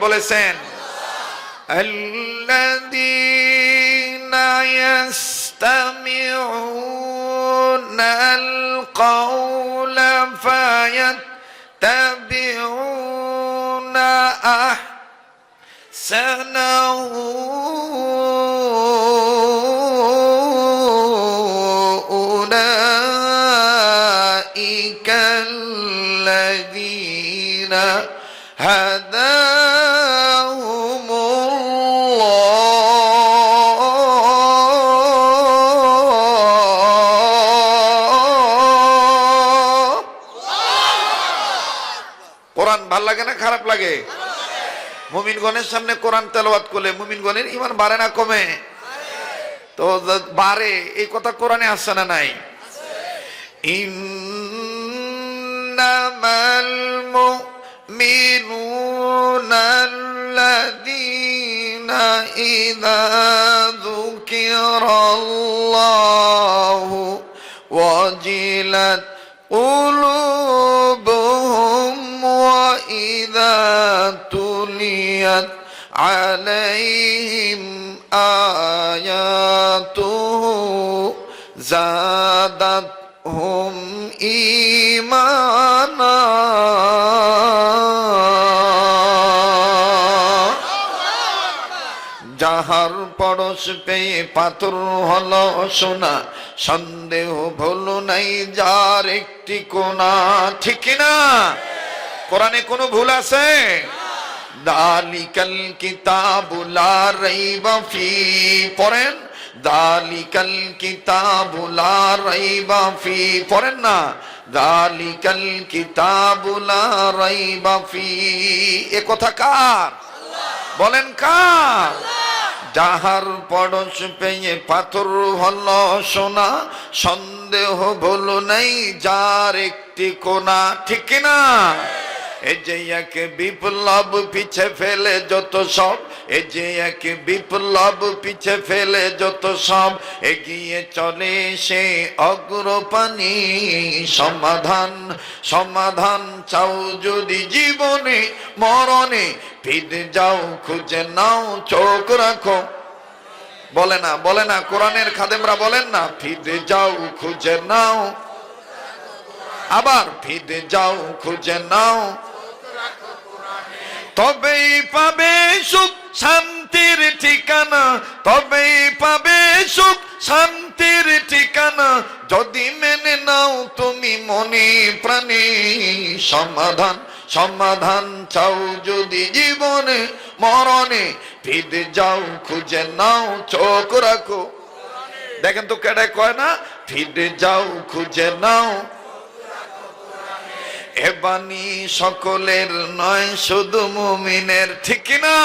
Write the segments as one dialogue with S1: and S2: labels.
S1: বলেছেন الذين يستمعون القول فيتبعون أحسنه أولئك الذين هداهم খারাপ লাগে মুমিনগণের সামনে কোরআন তেলাওয়াত করলে মুমিনগণের ইমান বাড়ে না কমে তো য- বাড়ে এই কথা কোরআনে আসছে না নাই ইন্নামাল মুমিনুনা আল্লাযীনা ইযা যুকিরাল্লাহু ওয়াজিলাত قلوبهم وإذا تليت عليهم آياته زادتهم إيمانا যাহার পরশ পেয়ে পাথর হলো সোনা সন্দেহ ভুল নাই যার একটি কোনা ঠিক না কোরআনে কোনো ভুল আছে? দালিকাল কিতাবুলা রাইবা ফি, পড়েন? দালিকাল কিতাবুলা রাইবা ফি, পড়েন না? দালিকাল কিতাবুলা রাইবা ফি। এ কথা কার? বলেন কার? যাহার পরশ পেয়ে পাথর হল সোনা, সন্দেহ ভুল নেই, যার একটি কোনা, ঠিক না এ যে এক বিপ্লব পিছে ফেলে যত সব, এ যে এক বিপ্লব পিছে ফেলে যত সব, এগিয়ে চলে সে অগ্রপানি সমাধান সমাধান চাও যদি জীবনে, মরণে, ফিরে যাও খুঁজে নাও, চোখ রাখো। বলে না বলে না, কোরআনের খাদেমরা বলেন না, ফিরে যাও খুঁজে নাও। আবার, ফিরে যাও খুঁজে নাও। তবেই পাবে সুখ, শান্তির ঠিকানা। তবেই পাবে সুখ, শান্তির ঠিকানা। যদি মেনে নাও তুমি মনে প্রাণে সমাধান সমাধান চাও যদি জীবনে মরণে। ফিরে যাও, খুঁজে নাও, চোখ রাখো। দেখেন তো কেডে কয় না? ফিরে যাও, খুঁজে নাও। এ সকলের নয়, শুধু মুমিনের, ঠিক না?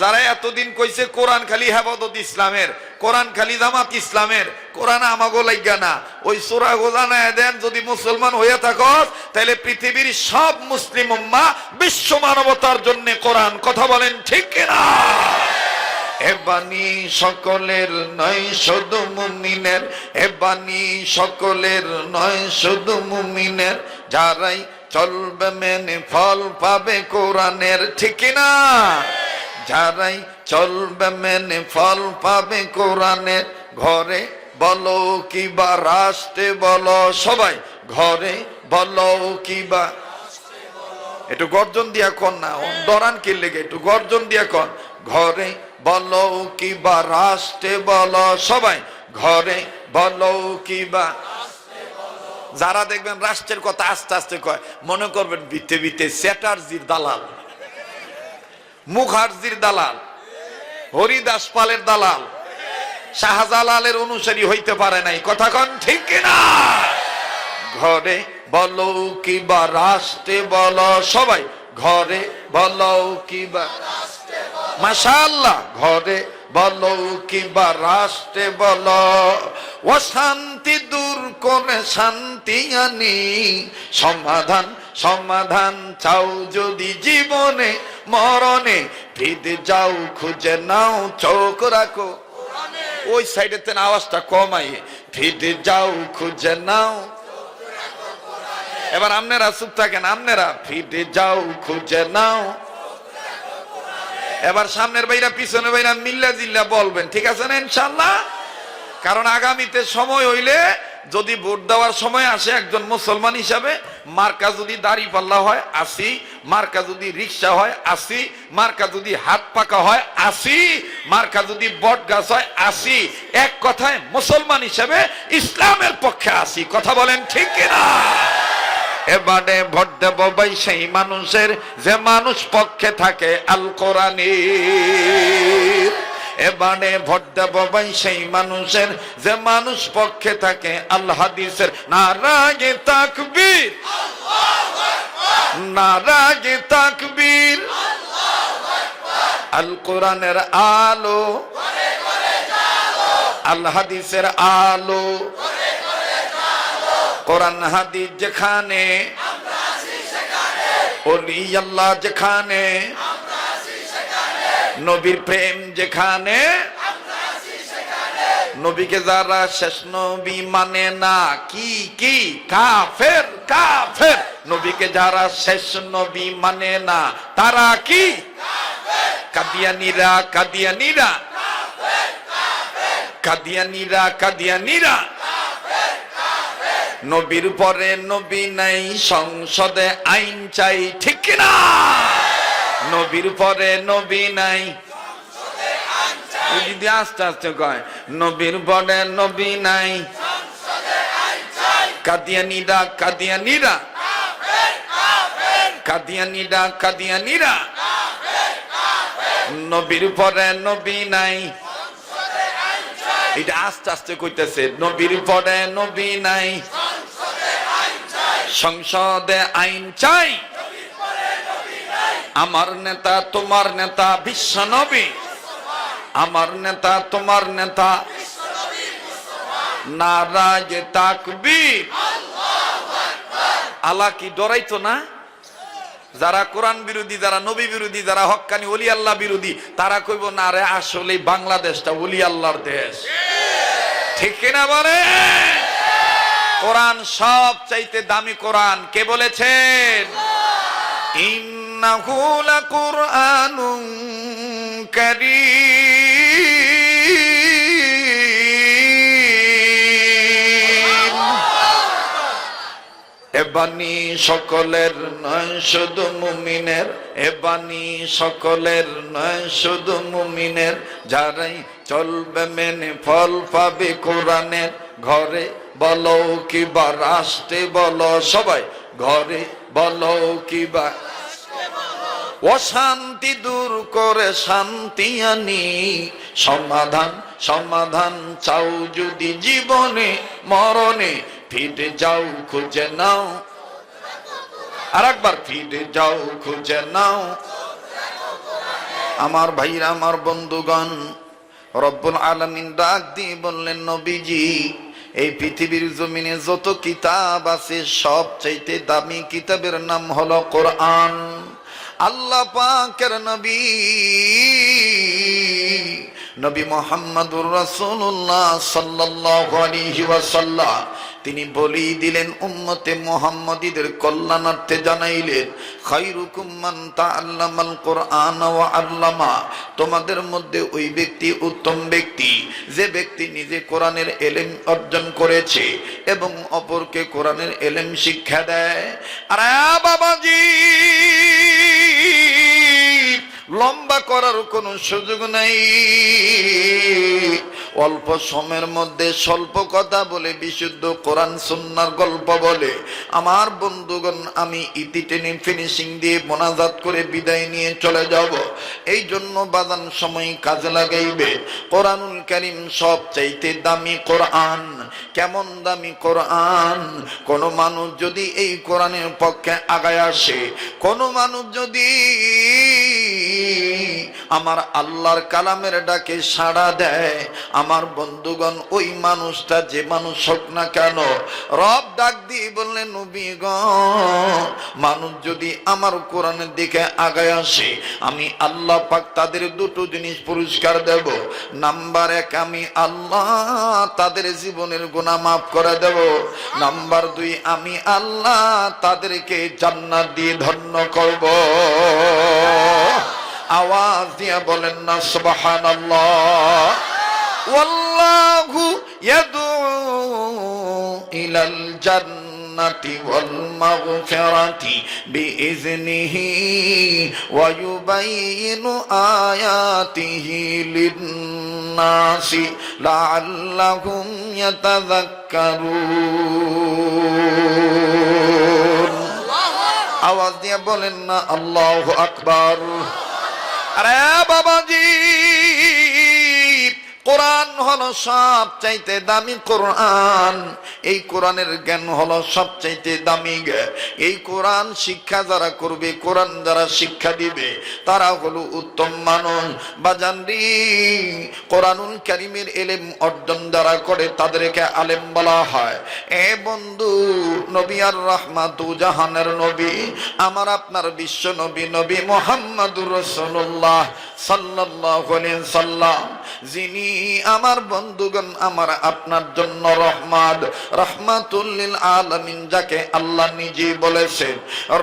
S1: যারা এতদিন কইছে কোরআন খালি হেফাজত ইসলামের, কোরআন খালি জামাত ইসলামের, কোরআন আমাগো লাইগা না। ওই সুরা গোজানা দেন যদি মুসলমান হয়ে থাকো তাহলে পৃথিবীর সব মুসলিম উম্মা বিশ্ব মানবতার জন্য কোরআন কথা বলেন, ঠিক না? এ বাণী সকলের নয়, শুধু মুমিনের। এ বাণী সকলের নয়, শুধু মুমিনের। যারাই চলবে মেনে ফল পাবে কোরআনের, ঠিক না যারাই চলবে মেনে ফল পাবে কোরআনের, ঘরে বলো কিবা রাস্তে বলো, সবাই ঘরে বলো কিবা একটু গর্জন দিয়া কন না ডরান কি লেগে একটু গর্জন দিয়া কন। ঘরে বলো কিবা রাষ্ট্রে বলো, সবাই ঘরে বলো কিবা যারা দেখবেন রাষ্ট্রের কথা আস্তে আস্তে কয়, মনে করবেন বিতে বিতে চ্যাটার্জির দালাল, মুখার্জির দালাল, হরিদাস পালের দালাল, শাহজালালের অনুসারী হইতে পারে নাই। কথা কন ঠিক না ঘরে বলো কিবা রাষ্ট্রে বলো, সবাই ঘরে বলো কিবা মাশাল্লাহ ঘরে বলো কিবা রাষ্ট্রে বলো, অশান্তি দূর করে শান্তি আনি। সমাধান সমাধান চাও যদি জীবনে, মরণে ফিরে যাও, খুঁজে নাও, চোখ রাখো। ওই সাইডে তেন আওয়াজটা কমাই। ফিরে যাও, খুঁজে নাও। এবার আপনারা চুপ থাকেন, আপনারা ফিরে যাও, খুঁজে নাও। এবার সামনের বাইরা পিছনের বাইরা মিল্লা জিল্লা বলবেন, ঠিক আছে না ইনশাল্লাহ? কারণ আগামীতে সময় হইলে যদি ভোট দেওয়ার সময় আসে একজন মুসলমান হিসাবে, মার্কা যদি দাড়ি পাল্লা হয়, আসি। মার্কা যদি রিক্সা হয়, আসি। মার্কা যদি হাত পাকা হয়, আসি। মার্কা যদি বট গাছ হয়, আসি। এক কথায় মুসলমান হিসাবে ইসলামের পক্ষে আসি। কথা বলেন ঠিক কিনা? এবারে ভোট দেব ভাই সেই মানুষের, যে মানুষ পক্ষে থাকে আল কোরআনের এবারে ভোট দেব ভাই সেই মানুষের, যে মানুষ পক্ষে থাকে আল্লাহ হাদিসের নারাগে তাকবীর। নারাগে তাকবীর। আল কোরআনের আলো। আল হাদিসের আলো। কোরআন হাদিস যেখানে ওলি আল্লাহ যেখানে নবীর প্রেম যেখানে নবীকে যারা শেষ নবী মানে না কি কি কাফের কাফের নবীকে যারা শেষ নবী মানে না তারা কি কাদিয়ানিরা কাদিয়ানিরা কাদিয়ানিরা কাদিয়ানিরা নবীর পরে নবী নাই, সংসদে আইন চাই, ঠিক না? নবীর পরে নবী নাই যদি আস্তে আস্তে কয়, নবীর পরে নবী নাই কাদিয়ানিরা কাদিয়ানিরা। কাদিয়ানিরা কাদিয়ানিরা। নবীর পরে নবী নাই এটা আস্তে আস্তে কইতেছে, নবীর পরে নবী নাই সংসদে আইন চাই। আমার নেতা, তোমার নেতা বিশ্ব নবী আমার নেতা, তোমার নেতা নারাজ তাকবীর। আল্লাহ কি ডরাইতো না? যারা কোরআন বিরোধী, যারা নবী বিরোধী, যারা হক্কানি ওলি আল্লাহ বিরোধী, তারা কইব, না রে আসলে বাংলাদেশটা ওলি আল্লাহর দেশ। ঠিক কিনা বলে কোরআন সব চাইতে দামি কোরআন। কে বলেছেন? ইন্নাহু লাকুরআনুন কারীম। এবানি সকলের নয়, শুধু মুমিনের। এবানি সকলের নয়, শুধু মুমিনের। যারাই চলবে মেনে ফল পাবে কোরআনের ঘরে বলো কি বা রাষ্ট্রে বলো, সবাই ঘরে বলো কি বা অশান্তি দূর করে শান্তি আনি, সমাধান সমাধান চাও যদি জীবনে, মরণে ফিরে যাও, খুঁজে নাও। আর একবার ফিরে যাও, খুঁজে নাও। আমার ভাইরা, আমার বন্ধুগণ, রব্বুল আলমিন ডাক দিয়ে বললেন, নবীজি এই পৃথিবীর জমিনে যত কিতাব আছে সব চাইতে দামি কিতাবের নাম হলো কোরআন। আল্লাহ পাকের নবী নবী মোহাম্মদুর আলাইহি ওয়াসাল্লাম, তিনি বলি দিলেন, উম্মতে মোহাম্মদীদের কল্যাণার্থে জানাইলেন খাইরুকুম মান তাআল্লামাল কোরআন আল্লামা। তোমাদের মধ্যে ওই ব্যক্তি উত্তম ব্যক্তি, যে ব্যক্তি নিজে কোরআনের এলেম অর্জন করেছে এবং অপরকে কোরআনের এলেম শিক্ষা দেয়। আর বাবাজি! লম্বা করার কোনো সুযোগ নাই। অল্প সময়ের মধ্যে স্বল্প কথা বলে, বিশুদ্ধ কোরআন সুন্নার গল্প বলে। আমার বন্ধুগণ, আমি ইতি টেনে ফিনিশিং দিয়ে মোনাজাত করে বিদায় নিয়ে চলে যাব। এই জন্য বাদান সময় কাজে লাগাইবে। কোরআনুল করিম সব চাইতে দামি কোরআন। কেমন দামি কোরআন? কোন মানুষ যদি এই কোরআনের পক্ষে আগায় আসে, কোন মানুষ যদি আমার আল্লাহর কালামের ডাকে সাড়া দেয়। আমার বন্ধুগণ, ওই মানুষটা যে মানুষ হোক না কেন, রব ডাক দিয়ে বললেন নবী গ, মানুষ যদি আমার কোরআনের দিকে আগায় আসে, আমি আল্লাহ পাক তাদের দুটো জিনিস পুরস্কার দেব। নাম্বার এক, আমি আল্লাহ তাদের জীবনের গুণা মাফ করে দেব। নাম্বার দুই, আমি আল্লাহ তাদেরকে জান্নাত দিয়ে ধন্য করব। আওয়াজ দিয়ে বলেন না সুবহানাল্লাহ। ওয়াল্লাহু ইয়াদউ ইলাল ওয়াল মাগফিরাতি বিইذনিহি ওয়া ইউবাইয়িনু আয়াতিহি লিন-নাসি লাআল্লাহুম ইয়াতাযাক্কারুন। আওয়াজ দিয়ে বলেন না আল্লাহু আকবার। আরে বাবাজি কোরআন হলো সব দামি কোরআন। এই কোরআনের জ্ঞান হলো দামি এই কোরআন শিক্ষা যারা করবে, কোরআন যারা শিক্ষা দিবে, তারা হলো উত্তম এলেম অর্জন যারা করে, তাদেরকে আলেম বলা হয়। এ বন্ধু, নবী আর রহমাতু জাহানের নবী, আমার আপনার বিশ্ব নবী নবী মোহাম্মদুর সাল্লাম, যিনি আমার বন্ধুগণ, আমার আপনার জন্য রহমাত রহমাতুল্লিল আলামিন, যাকে আল্লাহ নিজে বলেছেন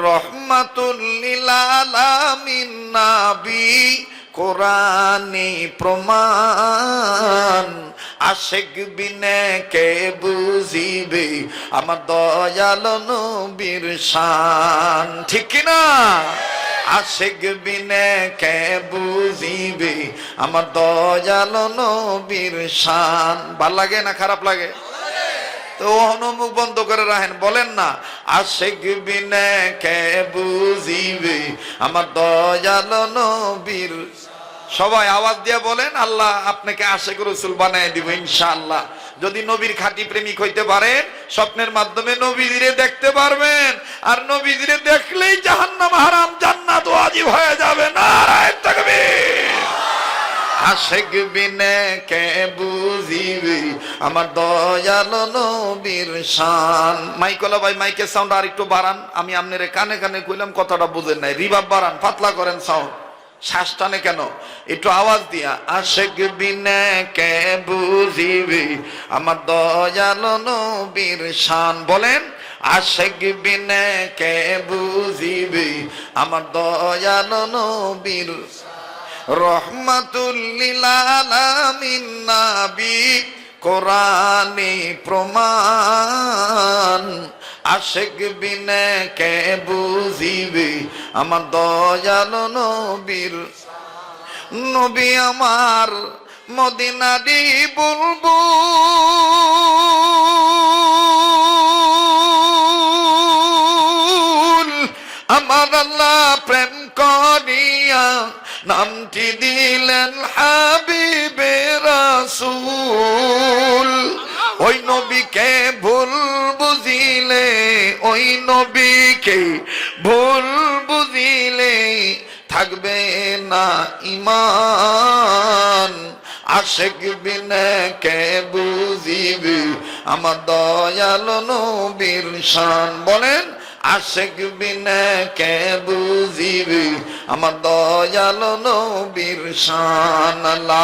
S1: রহমাতুল্লিল আলামিন নাবী, কোরআনে প্রমাণ, আশেক বিনে কে বুঝিবে, আমার দয়াল নবীর শান, ঠিক না আশেক বিনে কে বুঝিবে? আমার দয়াল নবীর শান। ভালো লাগে না খারাপ লাগে? তো অনুমুখ বন্ধ করে রাখেন, বলেন না, আশেক বিনে কে বুঝিবে? আমার দয়াল নবীর সবাই আওয়াজ দিয়ে বলেন, আল্লাহ আপনাকে আশেক রসুল বানায় দিব, ইনশাআল্লাহ। যদি নবীর খাঁটি প্রেমিক হইতে পারেন, স্বপ্নের মাধ্যমে নবীজিরে দেখতে পারবেন। আর নবীজিরে দেখলেই জাহান্নাম হারাম, জান্নাত ওয়াজিব হয়ে যাবে। নারায়ণ তাকবীর। আশেক বিনে কে বুঝিবি, আমার দয়াল নবীর শান। মাইকলা ভাই, মাইকের সাউন্ড আর একটু বাড়ান। আমি আপনার কানে কানে কইলাম, কথাটা বুঝেন নাই। রিভাব বাড়ান, পাতলা করেন সাউন্ড শ্বাস টানে কেন? একটু আওয়াজ দিয়া আশেক বিনে কে বুঝিবি, আমার দয়াল নবীর শান। বলেন আশেক বিনে কে বুঝিবি, আমার দয়াল নবীর রহমাতুল্লিল আলামিন নাবী, কোরআনে প্রমাণ। আশেক বিনে কে বুঝিবে? আমার দয়াল নবীর নবী আমার মদিনারি বলব আমার আল্লাহ প্রেম করিয়া নামটি দিলেন হাবিবে রাসূল। ওই নবীকে ভুল ওই নবীকে ভুল বুঝিলে থাকবে না ইমান আশেক বিনে কে বুঝিবি? আমার দয়াল নবীর শান। বলেন, আশেক বিনে কে বুঝিবি? আমার দয়াল নবীর শান।